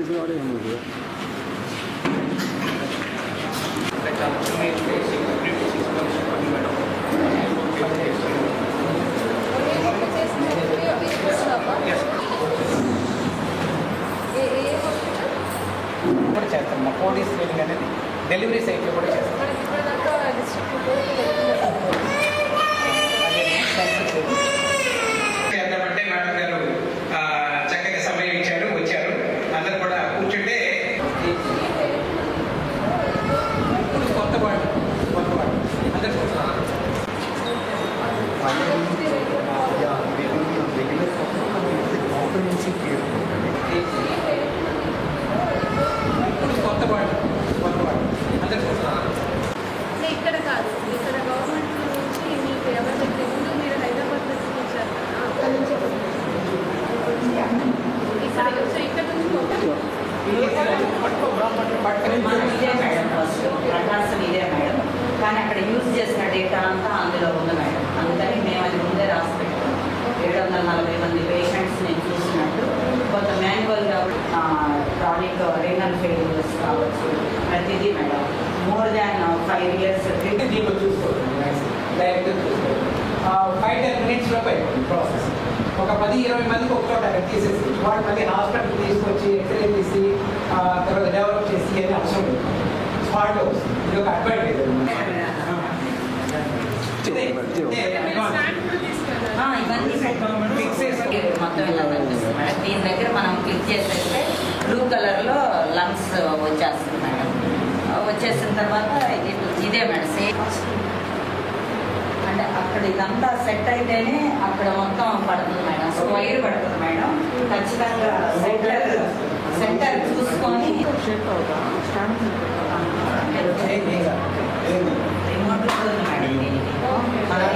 最重要아래에 있. Five ten మినిట్స్లో అయిపోతుంది process ఒక పది ఇరవై మందికి ఒక చోట తీసేసి వాళ్ళు మళ్ళీ హాస్పిటల్ తీసుకొచ్చి ఎక్స్రే తీసి ఆ, తర్వాత డెవలప్ చేసి అని అవసరం లేదు. స్మార్ట్గా వస్తుంది. ఇది ఒక అడ్వాంటేజ్ మొత్తం ఇలా కనిపిస్తుంది మేడం దీని దగ్గర మనం క్లిక్ చేసేస్తే బ్లూ కలర్లో లంగ్స్ వచ్చేస్తుంది మేడం వచ్చేసిన తర్వాత ఇది ఇదే మేడం. సేమ్ అక్కడ ఇదంతా సెట్ అయితేనే అక్కడ మొత్తం పడుతుంది మేడం. స్క్వైర్ పడుతుంది మేడం. ఖచ్చితంగా సెంటర్ సెంటర్ చూసుకొని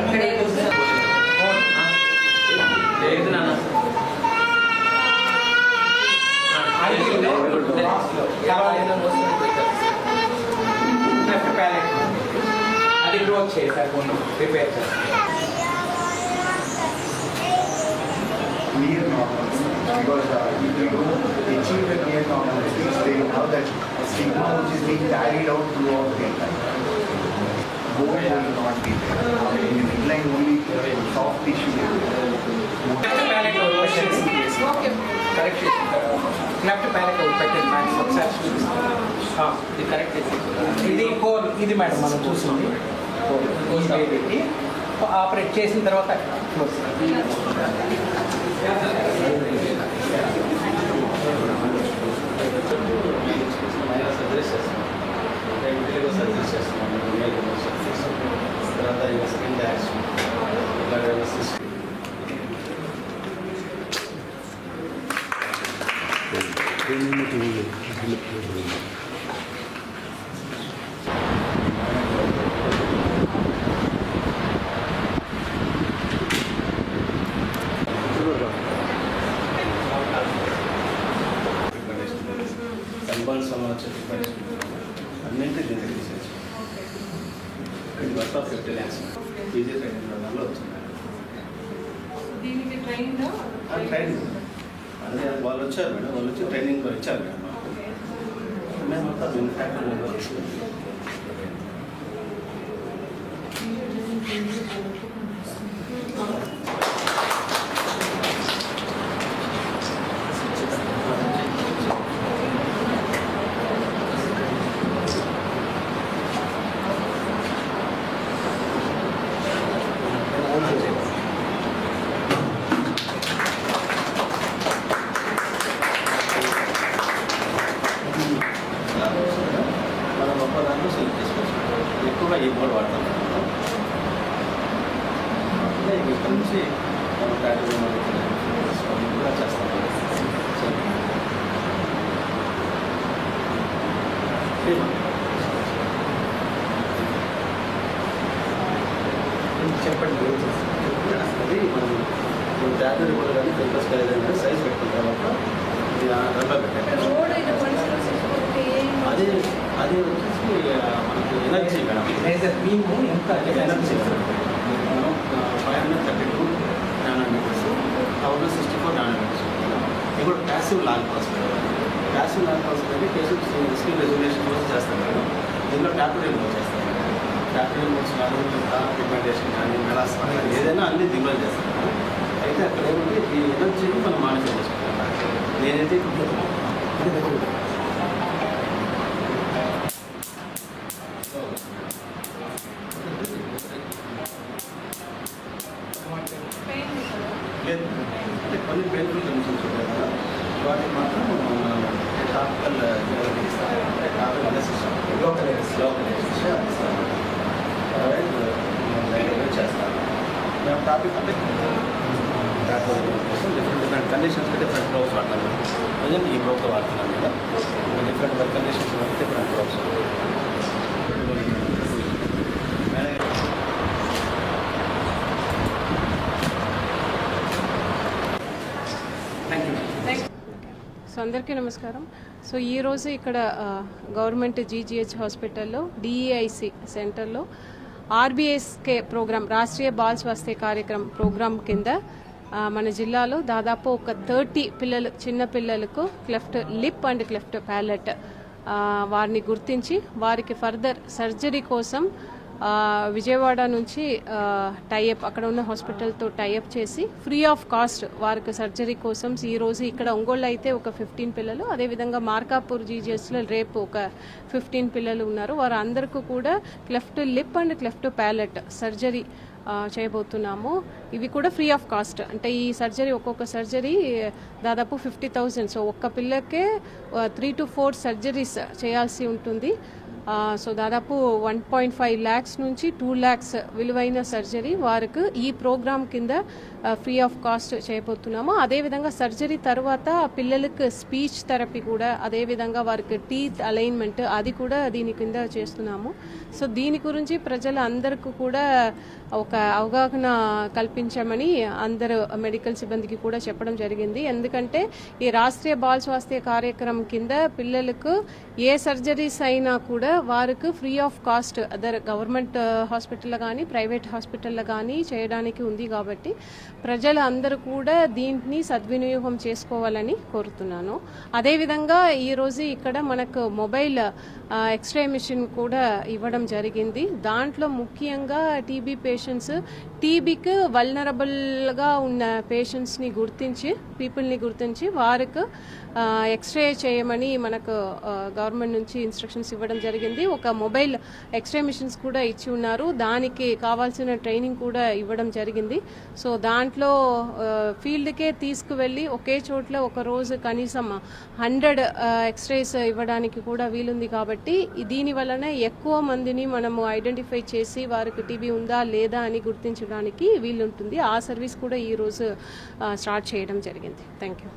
ఇక్కడే లేదు అది క్లోజ్ చేశారు కొన్ని రిపేర్ చేస్తారు Near normalcy, because uh, if you don't achieve the near normalcy, they have that stigma which is being carried out throughout the entire. Bone will not be there. In the midline only soft tissue. Left palate పెట్టేసి okay correct చేసిన left palette పెట్టండి madam ఒకసారి చూపిస్తాను. ఆ, ఇది correct చేసి ఇది core ఇది మేడం మనం చూసింది కోర్ ఈ ఆపరేట్ చేసిన తర్వాత close work of fifty lakhs PG training ప్రోగ్రామ్లో వచ్చింది దీనికి ట్రైన్ ట్రైనింగ్. అదే వాళ్ళు వచ్చారు మేడం. వాళ్ళు వచ్చి ట్రైనింగ్ ఇచ్చారు మేడం. మేము మొత్తం మ్యానుఫ్యాక్చరింగ్ మనం గొప్ప దాంట్లో సెలెక్ట్ చేసుకోవచ్చు ఎక్కువగా ఈ బోర్డు వాడతాం అంటే ఇక్కడ నుంచి మనం ప్యాటర్న్ కూడా చేస్తాం చెప్పండి ఏం చేస్తారు అది మనం సైజ్ పెట్టిన తర్వాత ఇది రబ్బర్ సిస్టమ్కి అది అది వచ్చేసి మనకి ఎనర్జీ మేడం. బీమ్ ఎంత ఎనర్జీ మనం five hundred thirty two nanometres thousand sixty four nanometres కూడా passive log process passive non pulse అనేది పేషెంట్ స్కిన్ రెజల్యూషన్ కోసం చేస్తాం మేడం. దీనిలో ట్యాబ్లెట్ చేస్తాం ట్యాబ్లెట్ కానీ పిగ్మెంటేషన్ కానీ మెలాస్మా కానీ ఏదైనా అన్ని దీనిలో చేస్తాం అయితే అక్కడ ఏమంటే ఈ ఎనర్జీని మనం మానిటర్ చేసుకుంటాం. నేనైతే లేదు. అంటే కొన్ని పెయిన్ఫుల్ కండిషన్స్ ఉంటాయి కదా. వాటికి మాత్రం మనం టాపికల్ టాపికల్ లోకల్ లోకల్ చేస్తాం మేము టాపిక్ అంటే కోసం డిఫరెంట్ డిఫరెంట్ కండిషన్స్కి డిఫరెంట్ గ్లోవ్స్ వాడతాం ప్రజెంట్ ఈ గ్లోవ్తో వాడుతున్నాం కదా. Different work conditions different gloves so అందరికీ నమస్కారం. సో ఈరోజు ఇక్కడ గవర్నమెంట్ జీజీహెచ్ హాస్పిటల్లో డిఈఐసి సెంటర్లో ఆర్బీఎస్కే ప్రోగ్రామ్ రాష్ట్రీయ బాల్ స్వాస్థ్య కార్యక్రమం ప్రోగ్రామ్ కింద మన జిల్లాలో దాదాపు ఒక థర్టీ పిల్లలు చిన్న పిల్లలకు cleft lip and cleft palate వారిని గుర్తించి వారికి ఫర్దర్ సర్జరీ కోసం విజయవాడ నుంచి టైఅప్ అక్కడ ఉన్న హాస్పిటల్తో టైఅప్ చేసి ఫ్రీ ఆఫ్ కాస్ట్ వారికి సర్జరీ కోసం ఈ రోజు ఇక్కడ ఒంగోలు అయితే ఒక ఫిఫ్టీన్ పిల్లలు అదేవిధంగా మార్కాపూర్ జీజీఎస్లో రేపు ఒక ఫిఫ్టీన్ పిల్లలు ఉన్నారు. వారు అందరికీ కూడా cleft lip and cleft palate surgery చేయబోతున్నాము. ఇవి కూడా ఫ్రీ ఆఫ్ కాస్ట్ అంటే ఈ సర్జరీ ఒక్కొక్క సర్జరీ దాదాపు ఫిఫ్టీ థౌజండ్ సో ఒక్క పిల్లకే త్రీ టు ఫోర్ సర్జరీస్ చేయాల్సి ఉంటుంది. సో దాదాపు వన్ పాయింట్ ఫైవ్ ల్యాక్స్ నుంచి టూ ల్యాక్స్ విలువైన సర్జరీ వారికి ఈ ప్రోగ్రామ్ కింద ఫ్రీ ఆఫ్ కాస్ట్ చేయబోతున్నాము. అదేవిధంగా సర్జరీ తర్వాత పిల్లలకు స్పీచ్ థెరపీ కూడా అదేవిధంగా వారికి టీత్ అలైన్మెంట్ అది కూడా దీని కింద చేస్తున్నాము. సో దీని గురించి ప్రజలు అందరికీ కూడా ఒక అవగాహన కల్పించమని అందరు మెడికల్ సిబ్బందికి కూడా చెప్పడం జరిగింది. ఎందుకంటే ఈ రాష్ట్రీయ బాల్ స్వాస్థ్య కార్యక్రమం కింద పిల్లలకు ఏ సర్జరీస్ అయినా కూడా వారికి free of cost other government హాస్పిటల్లో కానీ ప్రైవేట్ హాస్పిటల్లో కానీ చేయడానికి ఉంది కాబట్టి ప్రజలు అందరూ కూడా దీన్ని సద్వినియోగం చేసుకోవాలని కోరుతున్నాను. అదేవిధంగా ఈరోజు ఇక్కడ మనకు మొబైల్ ఎక్స్రే మిషన్ కూడా ఇవ్వడం జరిగింది. దాంట్లో ముఖ్యంగా టీబీ పేషెంట్స్ టీబీకి వల్నరబుల్గా ఉన్న పేషెంట్స్ని గుర్తించి పీపుల్ని గుర్తించి వారికి ఎక్స్రే చేయమని మనకు గవర్నమెంట్ నుంచి ఇన్స్ట్రక్షన్స్ ఇవ్వడం జరిగింది. ఒక మొబైల్ ఎక్స్రే మిషన్స్ కూడా ఇచ్చి ఉన్నారు. దానికి కావాల్సిన ట్రైనింగ్ కూడా ఇవ్వడం జరిగింది. సో దాంట్లో ఫీల్డ్కే తీసుకువెళ్ళి ఒకే చోట్ల ఒక రోజు కనీసం హండ్రెడ్ ఎక్స్రేస్ ఇవ్వడానికి కూడా వీలుంది కాబట్టి దీని వలన ఎక్కువ మందిని మనము ఐడెంటిఫై చేసి వారికి టీబీ ఉందా లేదా అని గుర్తించడానికి వీలుంటుంది. ఆ సర్వీస్ కూడా ఈ రోజు స్టార్ట్ చేయడం జరిగింది. Thank you